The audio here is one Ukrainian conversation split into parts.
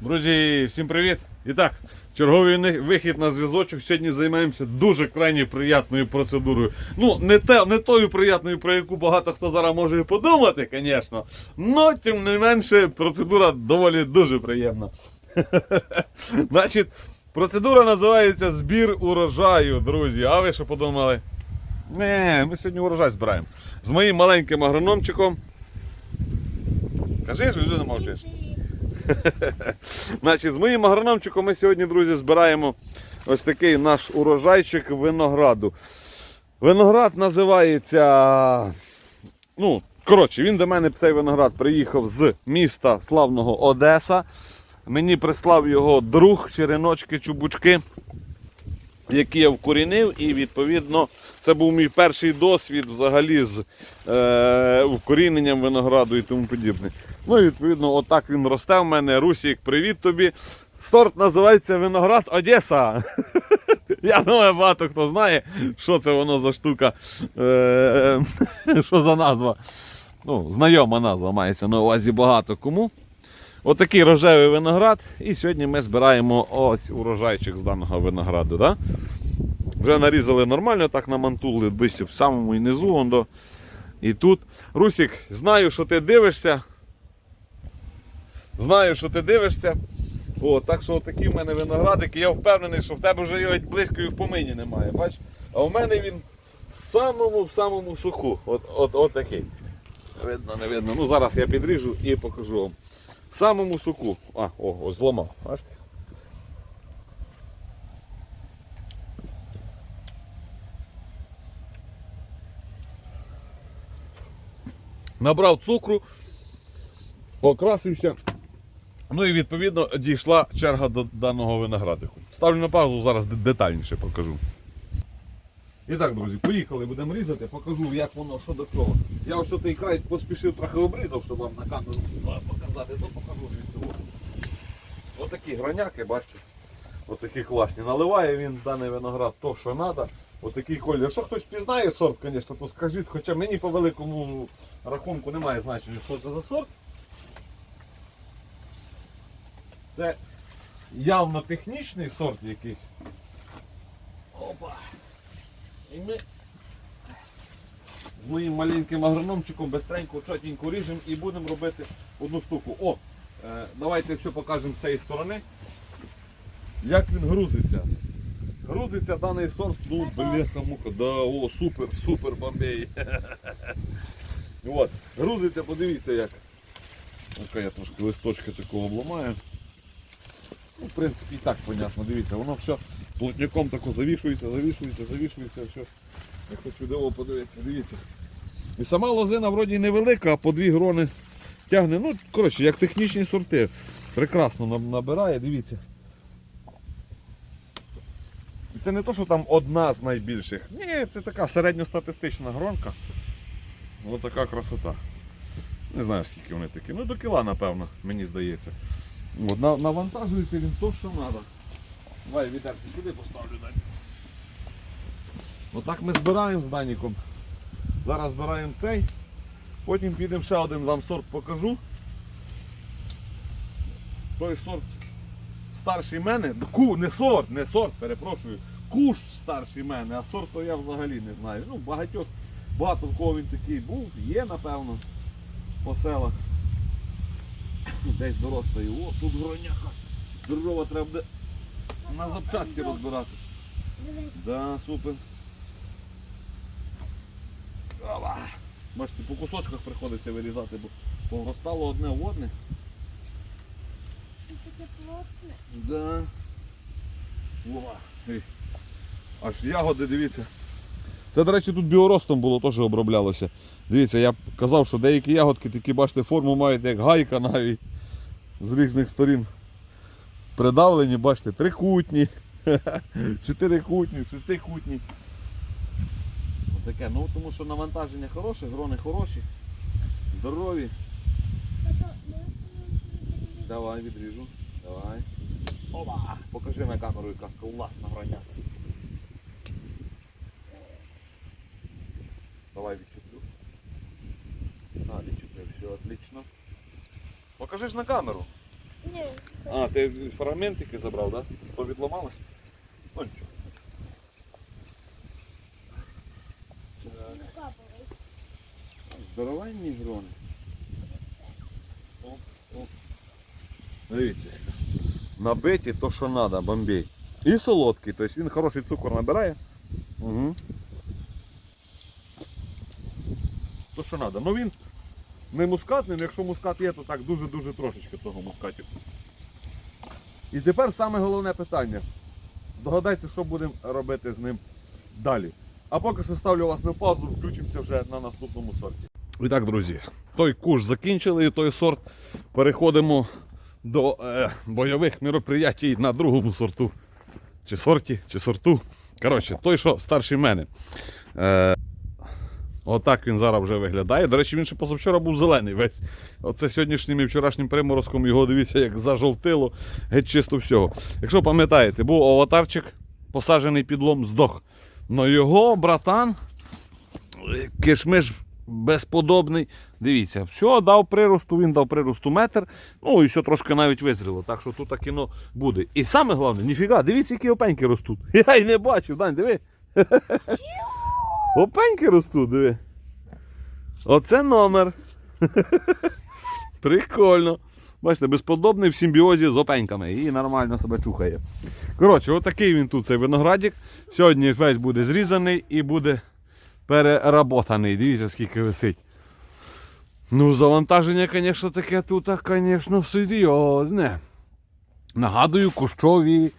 Друзі, всім привіт! І так, черговий вихід на зв'язочок. Сьогодні займаємося дуже крайні приятною процедурою. Ну, не, те, не тою приятною, про яку багато хто зараз може і подумати, звісно. Но, тим не менше, процедура доволі дуже приємна. Значить, процедура називається збір урожаю, друзі. А ви що подумали? Не, ми сьогодні урожай збираємо. З моїм маленьким агрономчиком. Кажи, що вже не мовчиш. Значить, з моїм агрономчиком ми сьогодні, друзі, збираємо ось такий наш урожайчик винограду. Виноград називається. Ну, коротше, він до мене цей виноград приїхав з міста славного Одеса. Мені прислав його друг, череночки, чубучки, які я вкорінив, і відповідно це був мій перший досвід взагалі з е, вкоріненням винограду і тому подібне. Ну і відповідно, отак він росте в мене. Русік, привіт тобі. Сорт називається Виноград Одеса. Я думаю, багато хто знає, що це воно за штука, е, що за назва. Ну, знайома назва мається на увазі багато кому. Отакий рожевий виноград. І сьогодні ми збираємо ось урожайчик з даного винограду. Да? Вже нарізали нормально, так намантули ближче в самому і низу. он до- І тут. Русік, знаю, що ти дивишся. Знаю, що ти дивишся. О, так що такі в мене виноградики. Я впевнений, що в тебе вже його близько і в помині немає. Бач? А в мене він в самому в самому суху. От, от, от такий. Видно, не видно. Ну зараз я підріжу і покажу вам. В самому суку. А, о, ось зламав. Бачите? Набрав цукру, покрасився. Ну і відповідно дійшла черга до даного виноградику. Ставлю на паузу, зараз детальніше покажу. І так, друзі, поїхали, будемо різати, покажу, як воно, що до чого. Я ось цей край поспішив трохи обрізав, щоб вам на камеру показати, то покажу звідси. О. Отакі граняки, бачите? Отакі класні. Наливає він даний виноград то, що треба. Отакий колір. Якщо хтось пізнає сорт, звісно, то скажіть, хоча мені по великому рахунку немає значення, що це за сорт. Це явно технічний сорт якийсь. Опа. І ми з моїм маленьким агрономчиком бистренько, чотенько ріжемо і будемо робити одну штуку. О, е, давайте все покажемо з цієї сторони. Як він грузиться. Грузиться даний сорт, ну бляха муха, да, о, супер, супер бомбей. От, грузиться, подивіться як. Ну-ка я трошки листочки такого обламаю. Ну, в принципі, і так понятно, дивіться, воно все плотняком тако завішується, завішується, завішується, все. Я хочу диво подивитися, дивіться. І сама лозина вроді невелика, а по дві грони тягне. Ну, коротше, як технічні сорти. Прекрасно набирає, дивіться. І це не то, що там одна з найбільших. Ні, це така середньостатистична гронка. Ось така красота. Не знаю скільки вони такі. Ну до кіла, напевно, мені здається. От, навантажується він то, що треба. Давай вітерці сюди поставлю далі. Отак ми збираємо з Даніком. Зараз збираємо цей. Потім підемо ще один вам сорт покажу. Той сорт старший мене. Ку, не сорт, не сорт, перепрошую. Куш старший мене, а сорт то я взагалі не знаю. Ну, багатьох, багато в кого він такий був, є, напевно, по селах. Десь доростає. О, тут гроняка. Здорова треба буде на запчасті розбирати. Да, супер. Ова. Бачите, по кусочках приходиться вирізати, бо повростало одне в одне. таке плотне. Да. Ова. Ей. Аж ягоди, дивіться. Це, до речі, тут біоростом було теж оброблялося. Дивіться, я казав, що деякі ягодки такі, бачите, форму мають як гайка навіть з різних сторін. Придавлені, бачите, трикутні, чотирикутні, шестикутні. Отаке. Ну тому що навантаження хороше, грони хороші, здорові. Давай відріжу. Давай. Опа! Покажи на камеру, яка класна гроня. Давай відчуплю. А, відчуплю, все отлично. Покажи ж на камеру. Ні. А, ти фрагментики забрав, так? Да? Повідломалось? Ну нічого. Здоровенні грони. Дивіться. Набиті то, що треба, бомбей. І солодкий, тобто він хороший цукор набирає. Угу. То, що треба. Ну він не мускатний, але якщо мускат є, то так дуже-дуже трошечки того мускатів. І тепер саме головне питання. Здогадайте, що будемо робити з ним далі. А поки що ставлю вас на паузу, включимося вже на наступному сорті. І так, друзі, той куш закінчили, і той сорт. Переходимо до е, бойових мероприятій на другому сорту. Чи сорті, чи сорту. Коротше, той, що старший мене. Е, отак він зараз вже виглядає. До речі, він ще позавчора був зелений весь. Оце сьогоднішнім і вчорашнім приморозком його дивіться, як зажовтило, геть чисто всього. Якщо пам'ятаєте, був аватарчик, посаджений під лом, здох. Но його братан, кишмиш безподобний. Дивіться, все, дав приросту, він дав приросту метр. Ну і все трошки навіть визріло. Так що тут кіно буде. І саме головне, ніфіга, дивіться, які опеньки ростуть. Я й не бачив, Дань, диви. Опеньки ростуть, диви. Оце номер. Прикольно. Бачите, безподобний в симбіозі з опеньками. І нормально себе чухає. Коротше, отакий він тут, цей виноградик. Сьогодні весь буде зрізаний і буде переработаний. Дивіться, скільки висить. Ну, завантаження, звісно, таке тут, звісно, серйозне. Нагадую, кущові.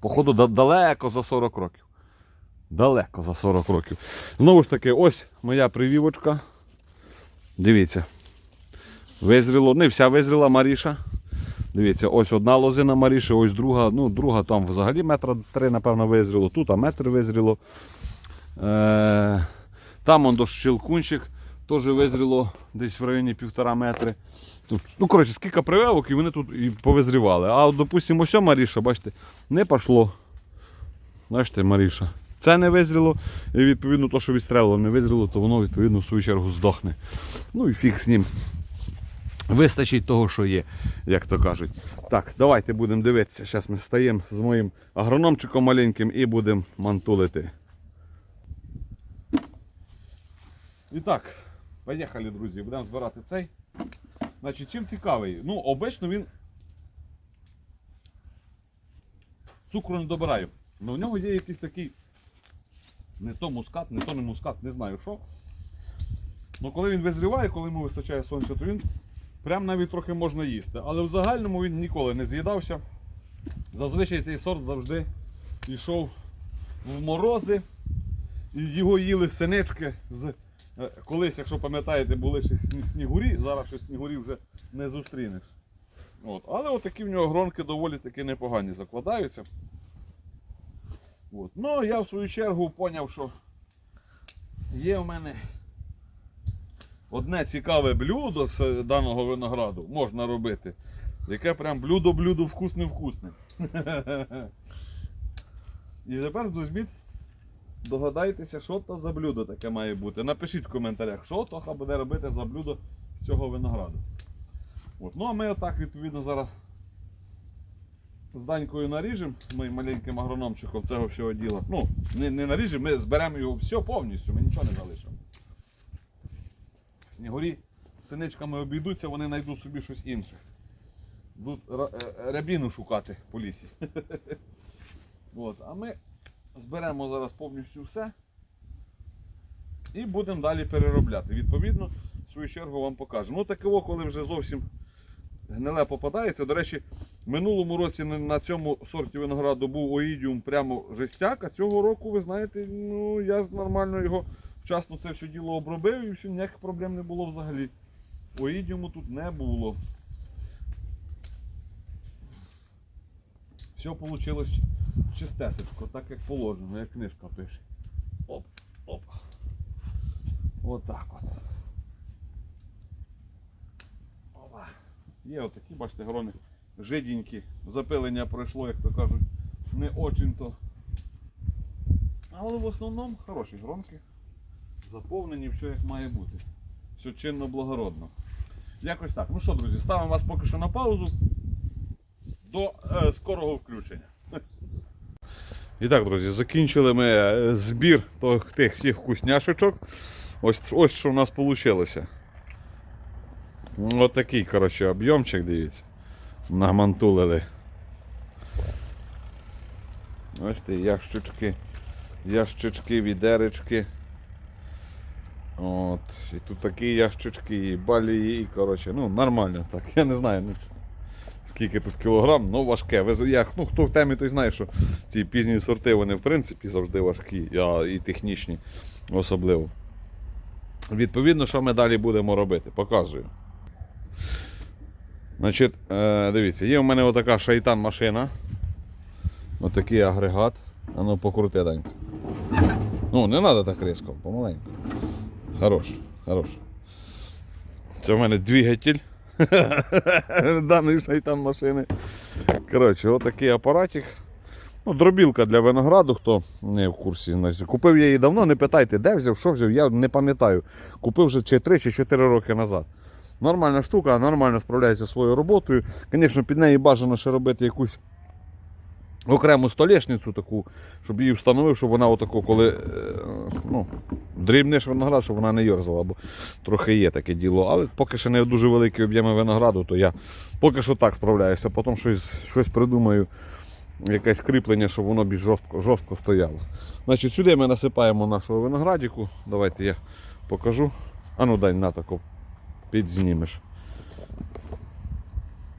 Походу, далеко за 40 років. Далеко за 40 років. Знову ж таки, ось моя привівочка. Дивіться. Визріло, не вся визріла Маріша. Дивіться, ось одна лозина Маріші, ось друга. Ну, друга там взагалі метра три, напевно, визріло. Тут а метр визріло. Е, там он щелкунчик теж визріло десь в районі півтора метри. Тут, ну, коротше, скільки прививок і вони тут і повизрівали. А допустимо, ось Маріша, бачите, не пішло. Бачите, Маріша. Це не визріло, і відповідно то, що відстрелило, не визріло, то воно відповідно в свою чергу здохне. Ну і фіг з ним. Вистачить того, що є, як то кажуть. Так, давайте будемо дивитися. Зараз ми стаємо з моїм агрономчиком маленьким і будемо мантулити. І так, поїхали, друзі, будемо збирати цей. Значить, чим цікавий? Ну, обично він цукру не добирає. Але в нього є якийсь такий не то мускат, не то не мускат, не знаю що. Ну коли він визріває, коли йому вистачає сонця, то він прям навіть трохи можна їсти. Але в загальному він ніколи не з'їдався. Зазвичай цей сорт завжди йшов в морози. І його їли синички з. е, Колись, якщо пам'ятаєте, були ще снігурі, зараз ще снігурі вже не зустрінеш. От. Але отакі в нього гронки доволі таки непогані закладаються. От. Ну, я в свою чергу зрозумів, що є в мене одне цікаве блюдо з даного винограду можна робити. Яке прям блюдо-блюдо вкусне-вкусне. І тепер візьміть, догадайтеся, що то за блюдо таке має бути. Напишіть в коментарях, що Тоха буде робити за блюдо з цього винограду. От. Ну а ми отак відповідно зараз з Данькою наріжемо, моїм маленьким агрономчиком цього всього діла. Ну, не, не наріжемо, ми зберемо його все повністю, ми нічого не залишимо. Снігурі з синичками обійдуться, вони знайдуть собі щось інше. Будуть ра- е, рябіну шукати по лісі. От, а ми зберемо зараз повністю все і будемо далі переробляти. Відповідно, в свою чергу вам покажемо. Ну таке, коли вже зовсім гниле попадається. До речі, минулому році на- цьому сорті винограду був оїдіум прямо жестяк, а цього року, ви знаєте, ну я нормально його вчасно це все діло обробив і все, ніяких проблем не було взагалі. Оїдіуму тут не було. Все вийшло чистесечко, так як положено, як книжка пише. Оп, оп. Отак от. Опа. Є отакі, бачите, грони жиденькі. Запилення пройшло, як то кажуть, не очень-то. Але в основному хороші гронки. Заповнені, все як має бути. Все чинно благородно. Якось так. Ну що, друзі, ставимо вас поки що на паузу до е, скорого включення. І так, друзі, закінчили ми е, збір тих, всіх вкусняшечок. Ось, ось що в нас вийшло. Ось такий, коротше, об'ємчик, дивіться. Намантулили. Ось ті ящички. Ящички, відеречки. От. І тут такі ящички, і балії, і коротше, ну нормально так. Я не знаю, ну, скільки тут кілограм, ну важке. Ви- ну, хто в темі, той знає, що ці пізні сорти, вони в принципі завжди важкі, а і технічні особливо. Відповідно, що ми далі будемо робити, показую. Значить, е, дивіться, є у мене отака шайтан машина. Отакий агрегат. А ну покрути Данька. Ну, не треба так різко, помаленьку. Хорош, хорош. Це в мене двигатель даної шайтан машини. Коротше, отакий апаратик. Ну, дробілка для винограду, хто не в курсі. Значить. Купив я її давно, не питайте, де взяв, що взяв, я не пам'ятаю. Купив вже чи 3 чи 4 роки назад. Нормальна штука, нормально справляється своєю роботою. Звісно, під неї бажано ще робити якусь окрему столешницю таку, щоб її встановив, щоб вона отако, коли е, ну, дрібнеш виноград, щоб вона не йорзала, бо трохи є таке діло. Але поки ще не дуже великі об'єми винограду, то я поки що так справляюся, потім щось, щось придумаю, якесь кріплення, щоб воно більш жорстко, жорстко стояло. Значить, сюди ми насипаємо нашого виноградіку. Давайте я покажу. А ну дай на тако підзнімеш.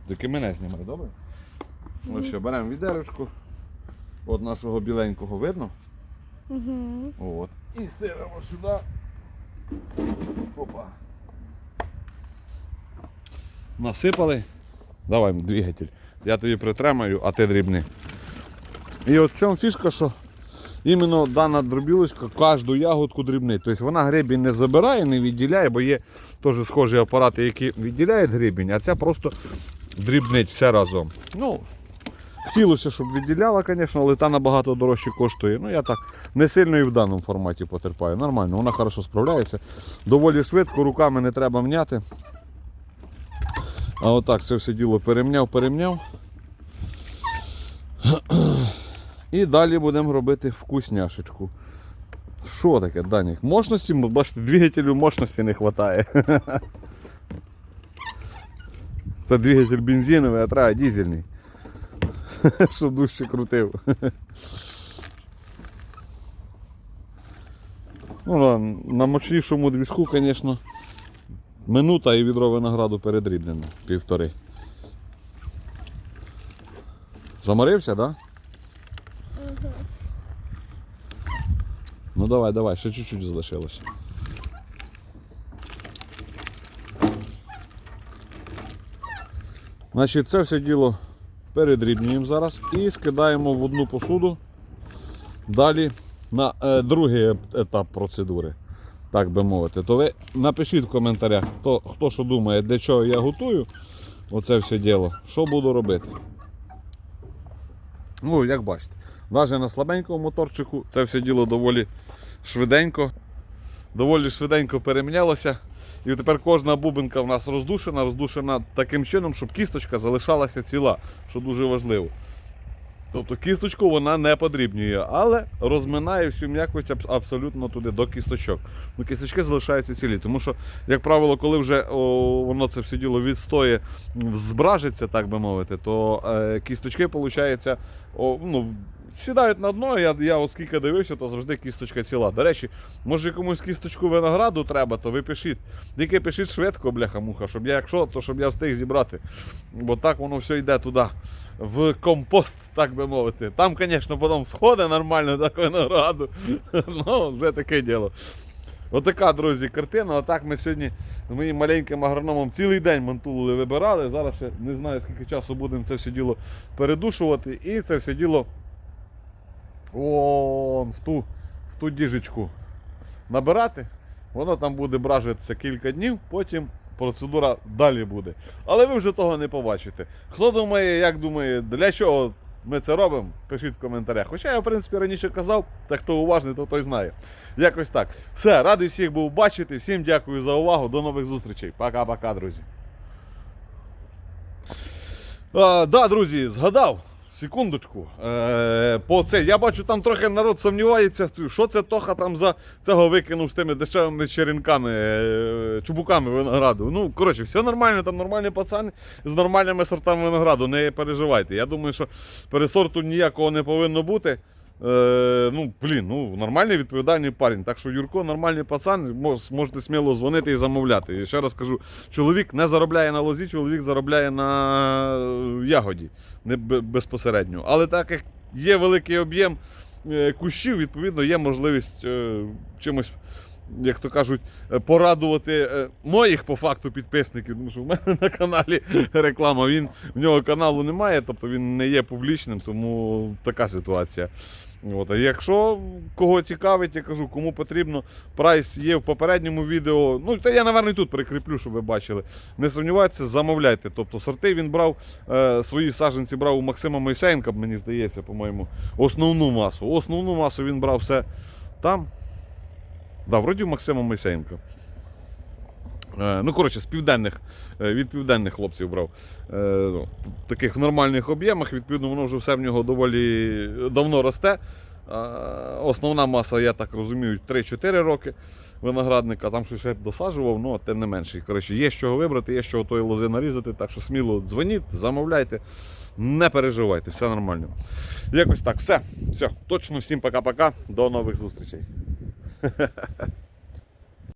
Тільки мене знімай, добре? Ось що, беремо відерочку. От нашого біленького видно. Угу. От. І сиримо сюди. Опа. Насипали. Давай, двигатель. Я тобі притримаю, а ти дрібни. І от в чому фішка, що іменно дана дробілочка кожну ягодку дрібнить. Тобто вона гребінь не забирає, не відділяє, бо є теж схожі апарати, які відділяють гребінь, а ця просто дрібнить все разом. Ну, Хотілося, щоб відділяла, звісно, але та набагато дорожче коштує. Ну, я так не сильно і в даному форматі потерпаю. Нормально, вона хорошо справляється. Доволі швидко, руками не треба мняти. А отак це все діло перемняв, перемняв. І далі будемо робити вкусняшечку. Що таке, Данік? Мощності, бачите, двигателю мощності не вистачає. Це двигатель бензиновий, а треба дизельний. Щоб дужче крутив. Ну, на, мощнішому двіжку, звісно, минута і відро винограду передрібнено. Півтори. Заморився, так? Да? Ну давай, давай, ще чуть-чуть залишилося. Значить, це все діло передрібнюємо зараз і скидаємо в одну посуду. Далі на е, другий етап процедури, так би мовити. То ви напишіть в коментарях, хто, хто що думає, для чого я готую оце все діло, що буду робити. Ну, як бачите, навіть на слабенькому моторчику це все діло доволі швиденько, доволі швиденько перемінялося. І тепер кожна бубенка в нас роздушена, роздушена таким чином, щоб кісточка залишалася ціла, що дуже важливо. Тобто кісточку вона не подрібнює, але розминає всю м'якость абсолютно туди до кісточок. Ну, кісточки залишаються цілі. Тому що, як правило, коли вже о, воно це все діло відстоє, збражиться, так би мовити, то е, кісточки, виходить, о, ну, сідають на дно. Я, я от скільки дивився, то завжди кісточка ціла. До речі, може комусь кісточку винограду треба, то ви пишіть. Тільки пишіть швидко, бляха-муха, щоб я якщо, то щоб я встиг зібрати. Бо так воно все йде туди, в компост, так би мовити. Там, звісно, потім сходи нормально так винограду. ну, вже таке діло. Отака, друзі, картина. Отак ми сьогодні з моїм маленьким агрономом цілий день мантулили, вибирали. Зараз ще не знаю, скільки часу будемо це все діло передушувати. І це все діло вон, в ту, в ту діжечку набирати. Воно там буде бражитися кілька днів, потім процедура далі буде. Але ви вже того не побачите. Хто думає, як думає, для чого ми це робимо, пишіть в коментарях. Хоча я, в принципі, раніше казав, та хто уважний, то той знає. Якось так. Все, радий всіх був бачити. Всім дякую за увагу. До нових зустрічей. Пока-пока, друзі. А, да, друзі, згадав. Секундочку. Е, по це. Я бачу, там трохи народ сумнівається, що це Тоха там за цього викинув з тими дешевими черенками, е, чубуками винограду. Ну, коротше, все нормально, там нормальні пацани з нормальними сортами винограду. Не переживайте. Я думаю, що пересорту ніякого не повинно бути. Е, ну, блін, ну нормальний відповідальний парень. Так що Юрко нормальний пацан, мож- можете сміло дзвонити і замовляти. І ще раз кажу, чоловік не заробляє на лозі, чоловік заробляє на е, ягоді, не безпосередньо. Але так як є великий об'єм е, кущів, відповідно, є можливість чимось. Як то кажуть, порадувати моїх по факту підписників, тому що в мене на каналі реклама. Він в нього каналу немає, тобто він не є публічним, тому така ситуація. От, а якщо кого цікавить, я кажу, кому потрібно, прайс є в попередньому відео. Ну, та я, напевно, тут прикріплю, щоб ви бачили. Не сумнівайтеся, замовляйте. Тобто сорти він брав, е, свої саджанці брав у Максима Мойсеєнка, мені здається, по-моєму, основну масу. Основну масу він брав все там. Да, вроді у Максима Мойсеєнка. Е, Ну, коротше, з південних, е, від південних хлопців брав. Е, ну, В таких нормальних об'ємах, відповідно, воно вже все в нього доволі давно росте. Основна маса, я так розумію, 3-4 роки виноградника, там щось я досаджував, ну, тим не менше. Коротше, є з чого вибрати, є з чого тої лози нарізати, так що сміло дзвоніть, замовляйте, не переживайте, все нормально. Якось так, все. Все, точно всім пока-пока, до нових зустрічей.